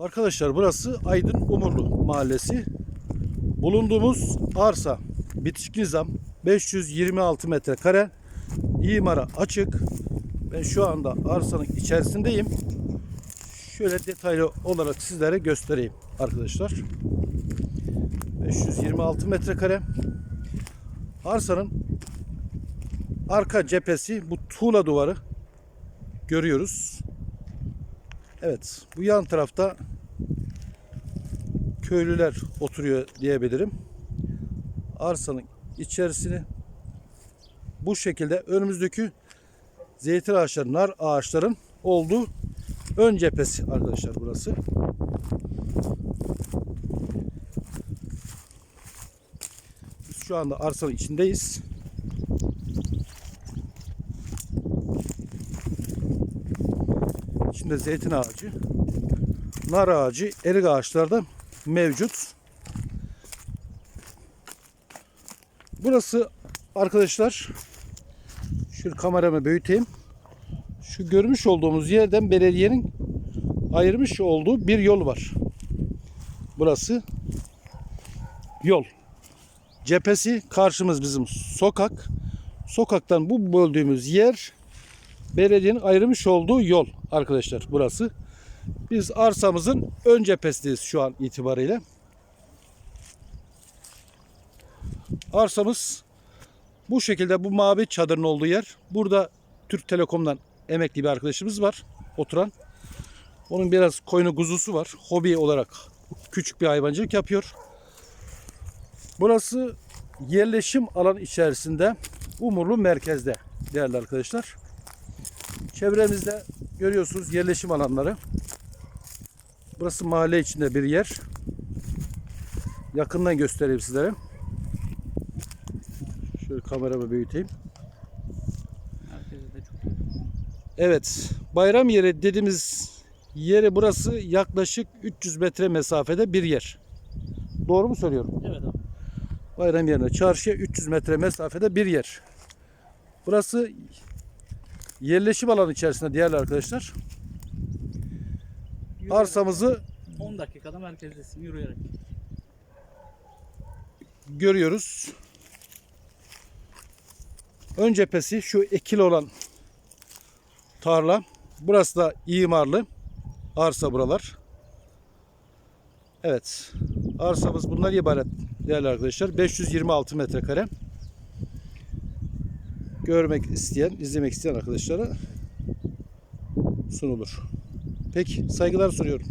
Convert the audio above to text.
Arkadaşlar burası Aydın Umurlu Mahallesi. Bulunduğumuz arsa bitişik nizam 526 metrekare imara açık. Ben şu anda arsanın içerisindeyim. Şöyle detaylı olarak sizlere göstereyim arkadaşlar. 526 metrekare. Arsanın arka cephesi bu tuğla duvarı görüyoruz. Evet, bu yan tarafta köylüler oturuyor diyebilirim. Arsanın içerisini bu şekilde önümüzdeki zeytin ağaçları, nar ağaçların olduğu ön cephesi arkadaşlar burası. Biz şu anda arsanın içindeyiz. İçinde zeytin ağacı, nar ağacı, erik ağaçları da mevcut. Burası arkadaşlar şöyle kameramı büyüteyim. Şu görmüş olduğumuz yerden belediyenin ayırmış olduğu bir yol var. Burası yol. Cephesi karşımız bizim sokak. Sokaktan bu böldüğümüz yer belediyenin ayırmış olduğu yol arkadaşlar burası. Biz arsamızın ön cephesindeyiz şu an itibariyle. Arsamız bu şekilde bu mavi çadırın olduğu yer. Burada Türk Telekom'dan emekli bir arkadaşımız var oturan. Onun biraz koyunu kuzusu var. Hobi olarak küçük bir hayvancılık yapıyor. Burası yerleşim alan içerisinde Umurlu merkezde değerli arkadaşlar. Çevremizde görüyorsunuz yerleşim alanları. Burası mahalle içinde bir yer. Yakından göstereyim sizlere. Şöyle kameramı büyüteyim. Evet, bayram yeri dediğimiz yeri burası yaklaşık 300 metre mesafede bir yer. Doğru mu söylüyorum? Evet abi. Bayram yerine çarşıya 300 metre mesafede bir yer. Burası yerleşim alanı içerisinde değerli arkadaşlar. Yürüyerek Arsamızı 10 dakikada merkezdesin yürüyerek. görüyoruz. Ön cephesi şu ekili olan tarla. Burası da imarlı. Arsa buralar. Evet. Arsamız bunlar ibaret değerli arkadaşlar. 526 metrekare. Görmek isteyen, izlemek isteyen arkadaşlara sunulur. Peki saygılar sunuyorum.